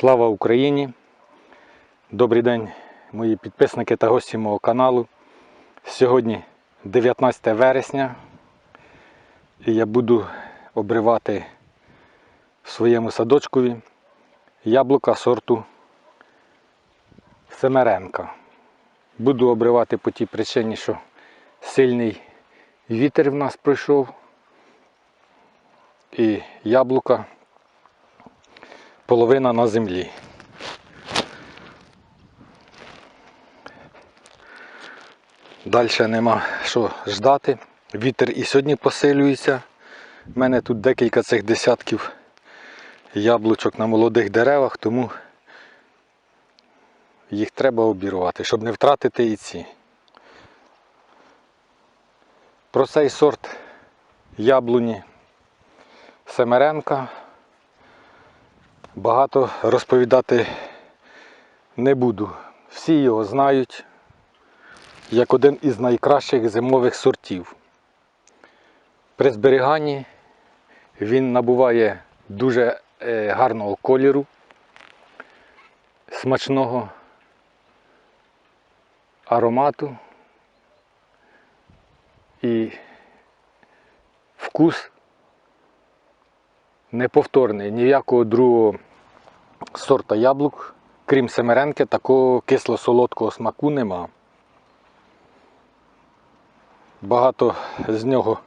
Слава Україні! Добрий день, мої підписники та гості мого каналу. Сьогодні 19 вересня і я буду обривати своєму садочкові яблука сорту Семеренка. Буду обривати по тій причині, що сильний вітер в нас пройшов і яблука половина на землі. Далі нема що ждати. Вітер і сьогодні посилюється. У мене тут декілька цих десятків яблучок на молодих деревах, тому їх треба обірвати, щоб не втратити і ці. Про цей сорт яблуні Семеренка багато розповідати не буду. Всі його знають як один із найкращих зимових сортів. При зберіганні він набуває дуже е, гарного кольору, смачного аромату і вкус неповторний. Ніякого другого сорта яблук, крім семеренки, такого кисло-солодкого смаку нема. Багато з нього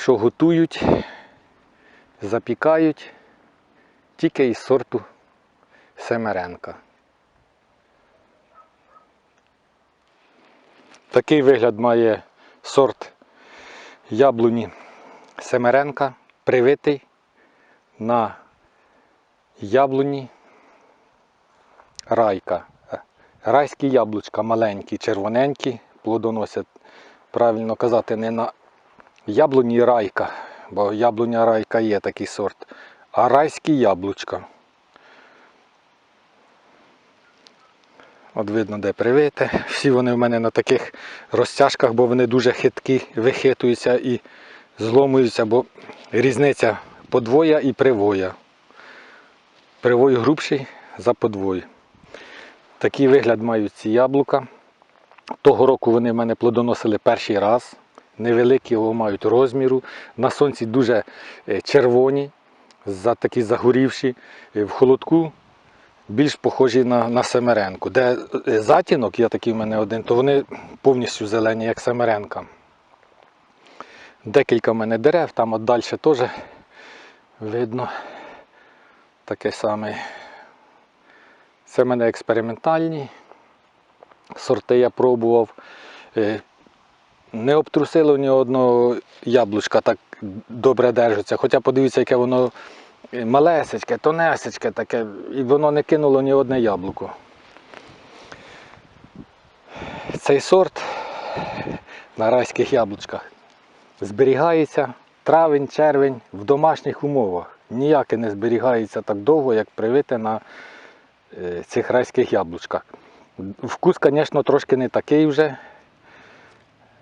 що готують, запікають тільки із сорту семеренка. Такий вигляд має сорт яблуні Семеренка, привитий на яблуні райка. Райські яблучка маленькі, червоненькі, плодоносять. Правильно казати, не на яблуні райка, бо яблуня райка є такий сорт, а райські яблучка. От видно, де привите. Всі вони в мене на таких розтяжках, бо вони дуже хиткі, вихитуються і зломуються, бо різниця подвоя і привоя. Привой грубший за подвой. Такий вигляд мають ці яблука. Того року вони в мене плодоносили перший раз. Невеликі його мають розміру. На сонці дуже е, червоні, такі загорівші. Е, В холодку більш похожі на, на семеренку. Де е, затінок, є такий в мене один, то вони повністю зелені, як семеренка. Декілька в мене дерев, там от далі теж видно таке саме. Це в мене експериментальні. Сорти я пробував. Е, Не обтрусило ні одного яблучка так добре держиться. Хоча подивіться, яке воно е, малесечке, тонесечке таке, і воно не кинуло ні одне яблуко. Цей сорт на райських яблучках зберігається травень, червень в домашніх умовах. Ніяке не зберігається так довго, як привите на е, цих райських яблучках. Вкус, звісно, трошки не такий вже,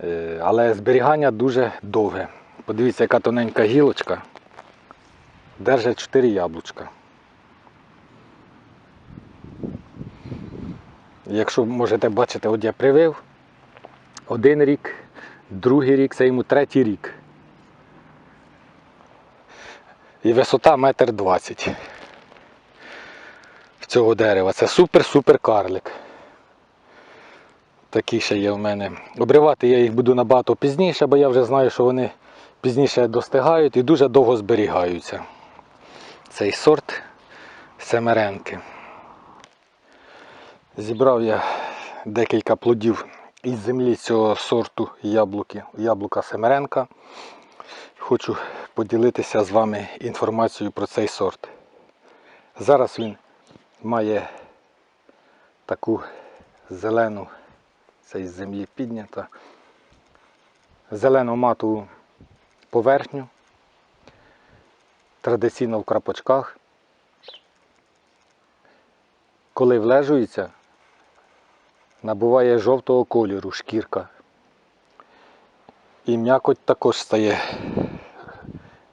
е, але зберігання дуже довге. Подивіться, яка тоненька гілочка. Держить 4 яблучка. Якщо можете бачити, от я привив один рік, другий рік, це йому третій рік. І висота метр двадцять цього дерева. Це супер-супер карлик. Такі ще є в мене. Обривати я їх буду набагато пізніше, бо я вже знаю, що вони пізніше достигають і дуже довго зберігаються. Цей сорт семеренки. Зібрав я декілька плодів із землі цього сорту яблуки, яблука Семеренка. Хочу поділитися з вами інформацією про цей сорт. Зараз він має таку зелену, це із землі піднята, зелену матову поверхню, традиційно в крапочках. Коли влежується, набуває жовтого кольору шкірка. І м'якоть також стає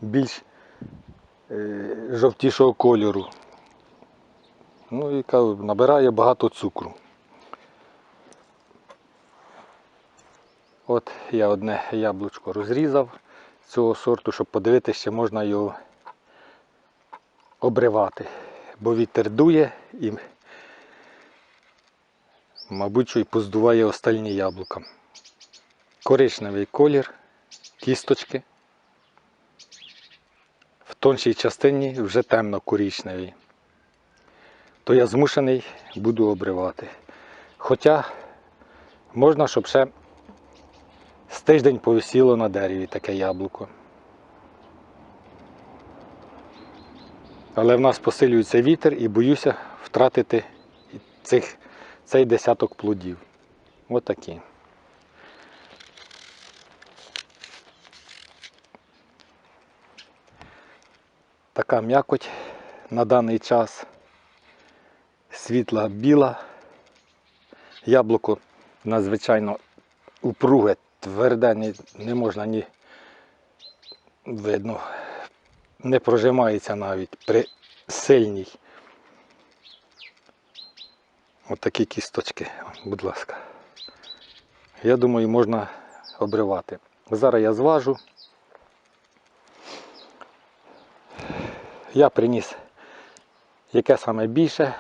більш е, жовтішого кольору. Ну і набирає багато цукру. От я одне яблучко розрізав цього сорту, щоб подивитися, чи можна його обривати. Бо вітер дує і, мабуть, що й поздуває остальні яблука. Коричневий колір, кісточки. Тоншій частині вже темно-коричневий. То я змушений буду обривати. Хоча можна, щоб ще з тиждень повисіло на дереві таке яблуко. Але в нас посилюється вітер і боюся втратити цих, цей десяток плодів. Отакі. Така м'якоть на даний час. Світла біла. Яблуко надзвичайно упруге, тверде, не можна ні видно, не прожимається навіть при сильній. Ось такі кісточки, будь ласка. Я думаю, можна обривати. Зараз я зважу. Я приніс яке саме більше.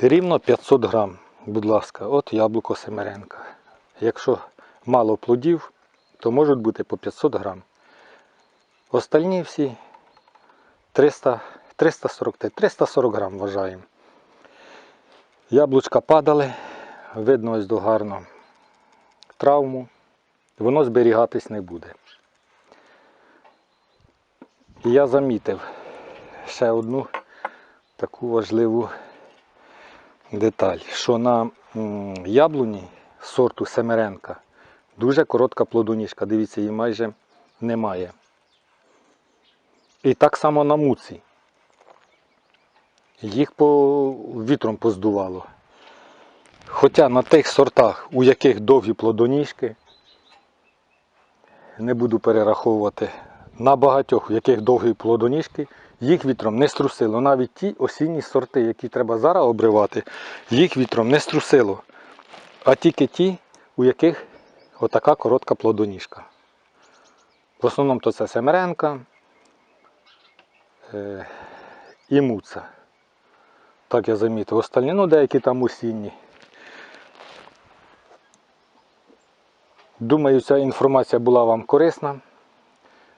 Рівно 500 грам, будь ласка, от яблуко Семеренка. Якщо мало плодів, то можуть бути по 500 грам. Остальні всі 300, 340, 340 грам вважаємо. Яблучка падали, видно ось до гарно травму, воно зберігатись не буде. І я замітив ще одну таку важливу деталь, що на яблуні сорту Семеренка дуже коротка плодоніжка. Дивіться, її майже немає. І так само на муці. Їх по вітром поздувало. Хоча на тих сортах, у яких довгі плодоніжки, не буду перераховувати, на багатьох, у яких довгі плодоніжки, їх вітром не струсило. Навіть ті осінні сорти, які треба зараз обривати, їх вітром не струсило. А тільки ті, у яких отака коротка плодоніжка. В основному то це Семеренка е, і муца. Так я замітив. Остальні, ну деякі там осінні. Думаю, ця інформація була вам корисна.